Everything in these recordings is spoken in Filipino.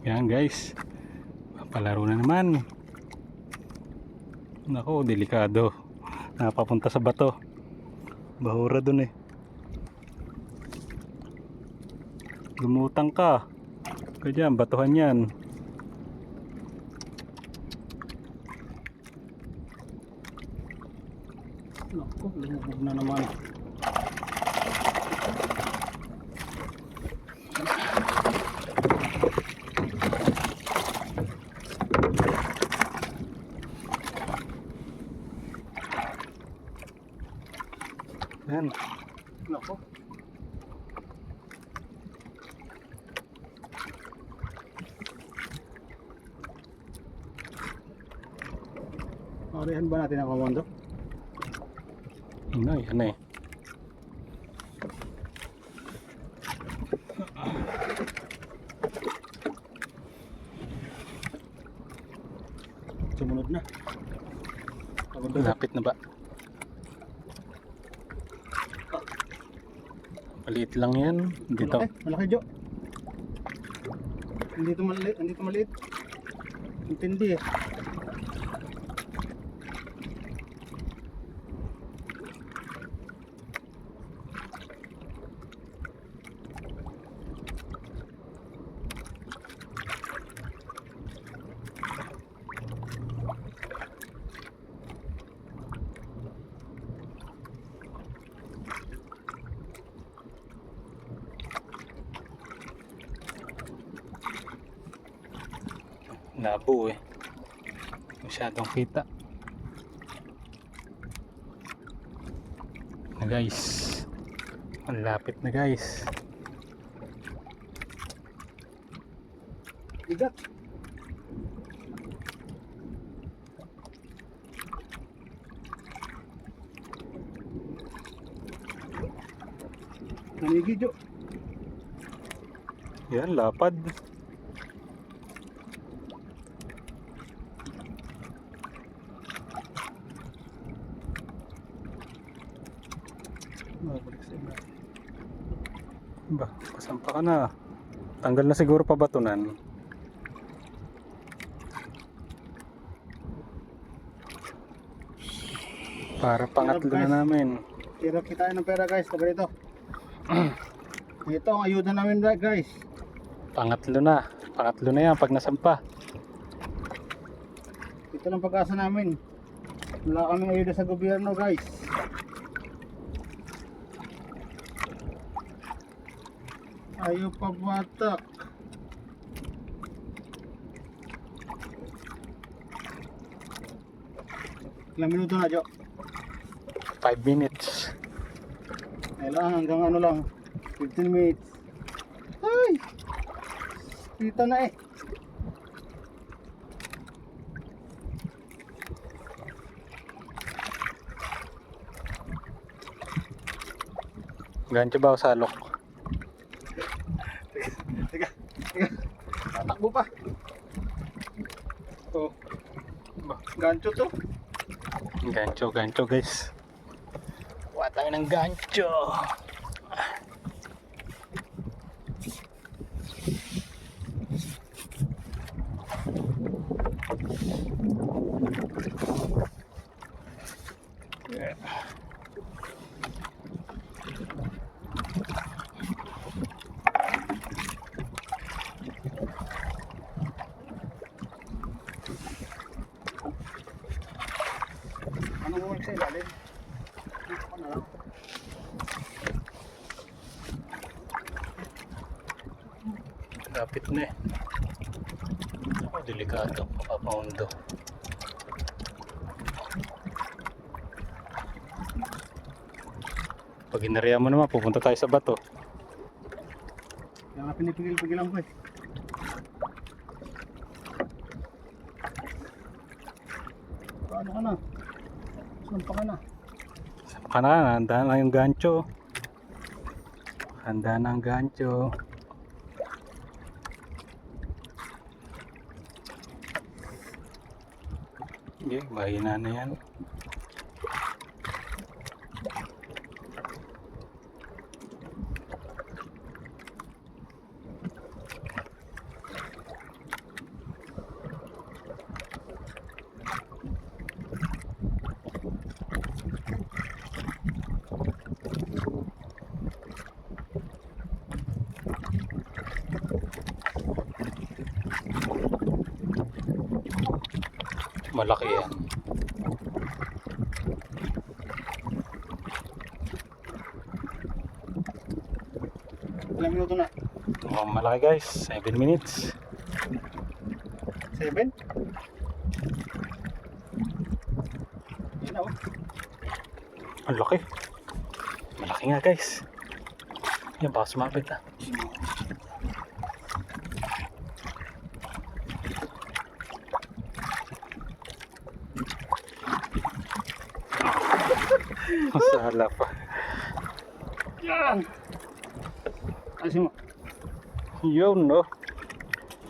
Yan guys. Palaro na naman. Nako, delikado. Napapunta sa bato. Bahura dun eh. Lumutang ka. Kaya batuhan yan. Naku, lumubog na naman. Yan. Naku. Parehan ba natin ang komando? Ano, eh. Sumunod na. Pagod na. Lapit na ba? Maliit lang yan. Dito. Malaki, malaki Jo. Hindi ito maliit, hindi ito maliit. Intindi eh. Labo eh. Masyadong kita. Na guys. Ang lapit na guys. Bigat. Nanigi Jo. Yan, lapad. Mabalik sa iba. Ba, pasampa ka na. Tanggal na siguro pabatunan. Para pangatlo na guys. namin. Hirap kitain ng pera guys, sabi ito. Ito ang ayuda namin guys. Pangatlo na. Pangatlo na yan pag nasampa. Ito ang pag-asa namin. Wala kaming ayuda sa gobyerno guys. Ayaw pa bata. Ilang minuto na Jo? 5 minutes. Kailangan hanggang ano lang. 15 minutes. Ay! Kita na eh. Gancho ba o salok? Teka. Tatakbo pa. Oh. Gancho to. Gancho, gancho guys. Tayo ng gancho. Ilalim? Dito ka na lang. Lapit na eh. Ako, delikado. Papaundo. Pag inariya mo naman, pupunta tayo sa bato. Kaya nga pinipigil-pigilan ko eh. Paano ka na? Saan pa ka na? Saka na, handa na yung gancho. Handa na ang gancho. Hindi, mahina na yan. Malaki yan. Ilang minuto na? Oh, malaki guys. 7 minutes. 7? Yan na oh. Ang laki. Malaki nga guys. Yan, baka sumapit ah. Masala pa. Yan! Ayusin mo. Yun, no?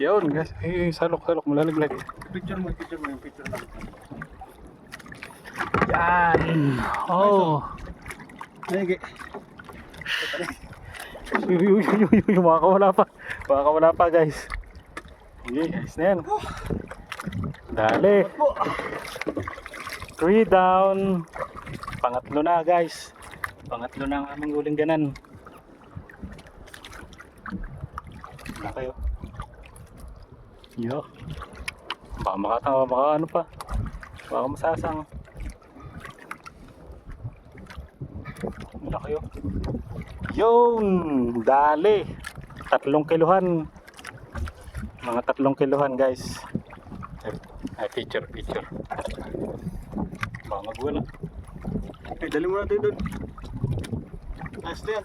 Yun, guys. Eh, salok, salok. Malalaglag. Picture mo, picture mo yung picture lang. Yan. Oh. Uy, uy, uy, uy, uy, makakawala pa. Makakawala pa, guys. Okay, ayos na yan. Dali. po. Three down. Pangatlo na, guys. Pangatlo na ang aming huling ganan. Na kayo. Yo. Baka makatawa, baka ano pa. Baka masasang. Na kayo. Yun! Dali! Tatlong kiluhan. Mga tatlong kiluhan, guys. Ay picture, picture. Baka magwala. Dali mo natin doon. Ayos na.